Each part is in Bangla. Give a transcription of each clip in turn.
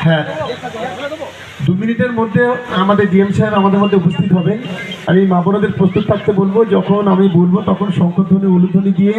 হ্যাঁ। দু মিনিটের মধ্যে আমাদের ডিএম সাহেব আমাদের মধ্যে উপস্থিত হবেন। আমি মা বোনদের প্রস্তুত থাকতে বলব, যখন আমি বলব তখন শঙ্করধ্বনি, উলুধ্বনি দিয়ে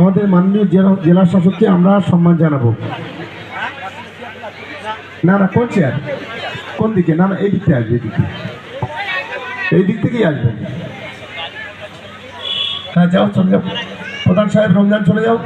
আমাদের মাননীয় জেলা জেলা শাসককে আমরা সম্মান জানাব। না না কোন চেয়ার কোন দিকে? না না এই দিকতে আসবে এদিকে এই দিক থেকেই আসবেন। হ্যাঁ যাও, চলে যাও। প্রধান সাহেব, রমজান চলে যাও।